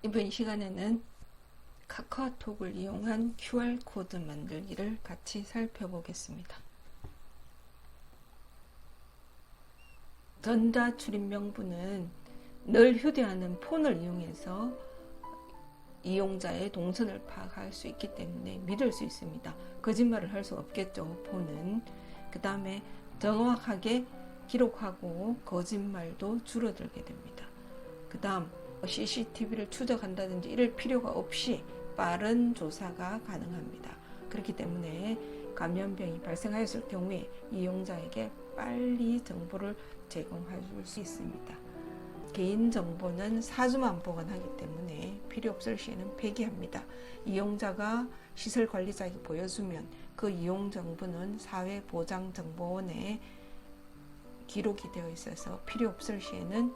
이번 시간에는 카카오톡을 이용한 QR코드 만들기를 같이 살펴보겠습니다. 전자 출입 명부는 늘 휴대하는 폰을 이용해서 이용자의 동선을 파악할 수 있기 때문에 믿을 수 있습니다. 거짓말을 할 수 없겠죠, 폰은. 그 다음에 정확하게 기록하고 거짓말도 줄어들게 됩니다. 그 다음 CCTV를 추적한다든지 이럴 필요가 없이 빠른 조사가 가능합니다. 그렇기 때문에 감염병이 발생하였을 경우에 이용자에게 빨리 정보를 제공해 줄수 있습니다. 개인정보는 4주만 보관하기 때문에 필요 없을 시에는 폐기합니다. 이용자가 시설 관리자에게 보여주면 그 이용 정보는 사회보장정보원에 기록이 되어 있어서 필요 없을 시에는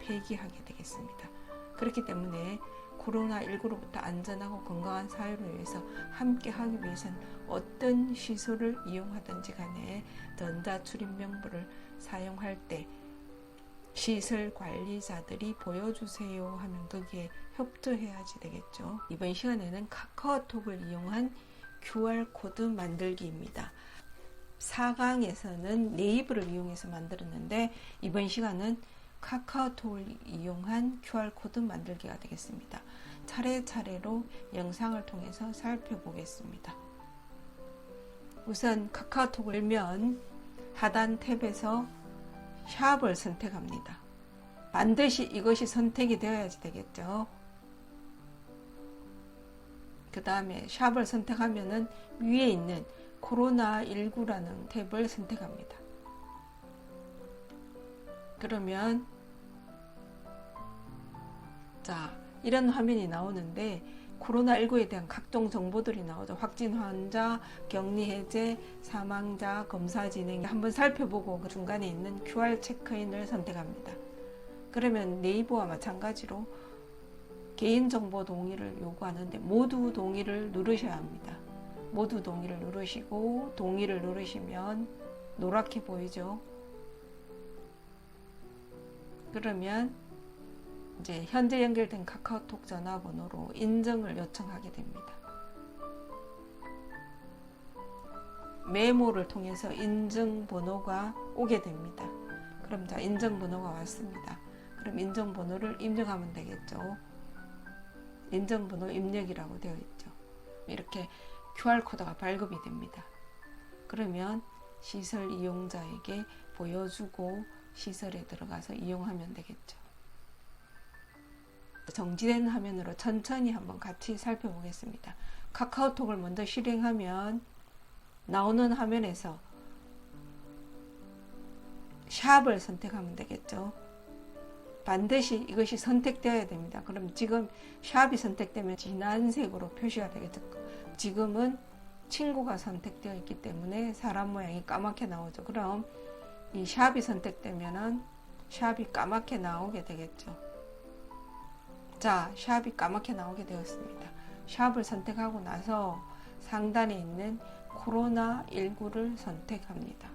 폐기하게 되겠습니다. 그렇기 때문에 코로나19로부터 안전하고 건강한 사회를 위해서 함께 하기 위해서는 어떤 시설을 이용하든지 간에 전자 출입 명부를 사용할 때 시설 관리자들이 보여주세요 하면 거기에 협조해야지 되겠죠. 이번 시간에는 카카오톡을 이용한 QR코드 만들기입니다. 4강에서는 네이버를 이용해서 만들었는데 이번 시간은 카카오톡을 이용한 QR코드 만들기가 되겠습니다. 차례차례로 영상을 통해서 살펴보겠습니다. 우선 카카오톡을 열면 하단 탭에서 샵을 선택합니다. 반드시 이것이 선택이 되어야지 되겠죠. 그 다음에 샵을 선택하면은 위에 있는 코로나19라는 탭을 선택합니다. 그러면 자 이런 화면이 나오는데 코로나19에 대한 각종 정보들이 나오죠. 확진 환자, 격리 해제, 사망자, 검사 진행 한번 살펴보고 그 중간에 있는 QR 체크인을 선택합니다. 그러면 네이버와 마찬가지로 개인정보 동의를 요구하는데 모두 동의를 누르셔야 합니다. 모두 동의를 누르시고 동의를 누르시면 노랗게 보이죠. 그러면 이제 현재 연결된 카카오톡 전화번호로 인증을 요청하게 됩니다. 메모를 통해서 인증번호가 오게 됩니다. 그럼 자 인증번호가 왔습니다. 그럼 인증번호를 입력하면 되겠죠. 인증번호 입력이라고 되어 있죠. 이렇게 QR코드가 발급이 됩니다. 그러면 시설 이용자에게 보여주고 시설에 들어가서 이용하면 되겠죠. 정지된 화면으로 천천히 한번 같이 살펴보겠습니다. 카카오톡을 먼저 실행하면 나오는 화면에서 샵을 선택하면 되겠죠. 반드시 이것이 선택되어야 됩니다. 그럼 지금 샵이 선택되면 진한 색으로 표시가 되겠죠. 지금은 친구가 선택되어 있기 때문에 사람 모양이 까맣게 나오죠. 그럼 이 샵이 선택되면은 샵이 까맣게 나오게 되겠죠. 자, 샵이 까맣게 나오게 되었습니다. 샵을 선택하고 나서 상단에 있는 코로나19를 선택합니다.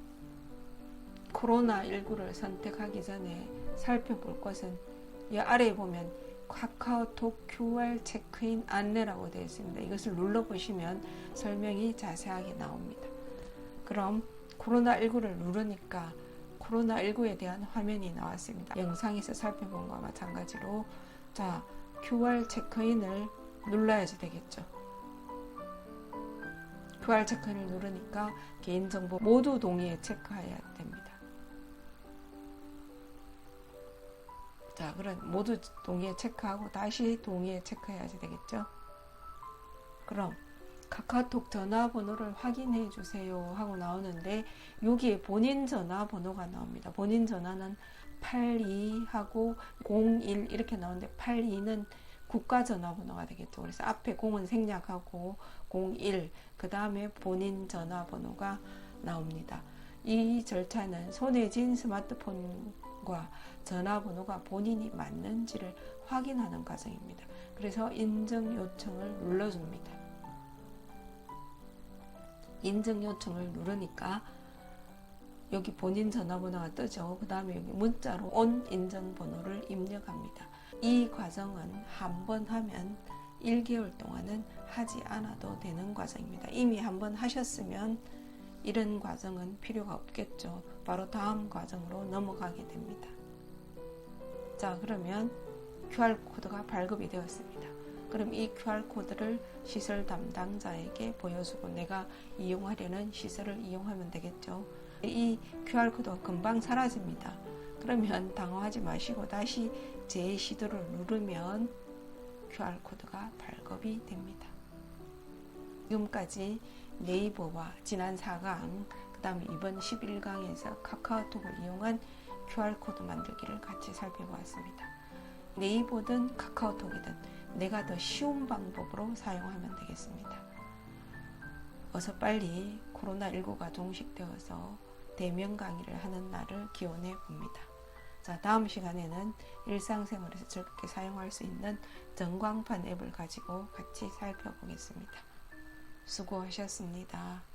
코로나19를 선택하기 전에 살펴볼 것은 이 아래에 보면 카카오톡 QR 체크인 안내라고 되어 있습니다. 이것을 눌러보시면 설명이 자세하게 나옵니다. 그럼 코로나19를 누르니까 코로나19에 대한 화면이 나왔습니다. 영상에서 살펴본 것과 마찬가지로 자 QR 체크인을 눌러야지 되겠죠. QR 체크인을 누르니까 개인정보 모두 동의에 체크해야 됩니다. 자, 그럼 모두 동의에 체크하고 다시 동의에 체크해야지 되겠죠. 그럼 카카오톡 전화번호를 확인해 주세요 하고 나오는데 여기에 본인 전화번호가 나옵니다. 본인 전화는 82하고 01 이렇게 나오는데 82는 국가 전화번호가 되겠죠. 그래서 앞에 0은 생략하고 01, 그 다음에 본인 전화번호가 나옵니다. 이 절차는 손에 쥔 스마트폰과 전화번호가 본인이 맞는지를 확인하는 과정입니다. 그래서 인증 요청을 눌러줍니다. 인증 요청을 누르니까 여기 본인 전화번호가 뜨죠. 그 다음에 여기 문자로 온 인증번호를 입력합니다. 이 과정은 한 번 하면 1개월 동안은 하지 않아도 되는 과정입니다. 이미 한 번 하셨으면 이런 과정은 필요가 없겠죠. 바로 다음 과정으로 넘어가게 됩니다. 자, 그러면 QR코드가 발급이 되었습니다. 그럼 이 QR코드를 시설 담당자에게 보여주고 내가 이용하려는 시설을 이용하면 되겠죠. 이 QR코드가 금방 사라집니다. 그러면 당황하지 마시고 다시 재시도를 누르면 QR코드가 발급이 됩니다. 지금까지 네이버와 지난 4강, 그 다음에 이번 11강에서 카카오톡을 이용한 QR코드 만들기를 같이 살펴보았습니다. 네이버든 카카오톡이든 내가 더 쉬운 방법으로 사용하면 되겠습니다. 어서 빨리 코로나19가 종식되어서 대면 강의를 하는 날을 기원해 봅니다. 자, 다음 시간에는 일상생활에서 즐겁게 사용할 수 있는 전광판 앱을 가지고 같이 살펴보겠습니다. 수고하셨습니다.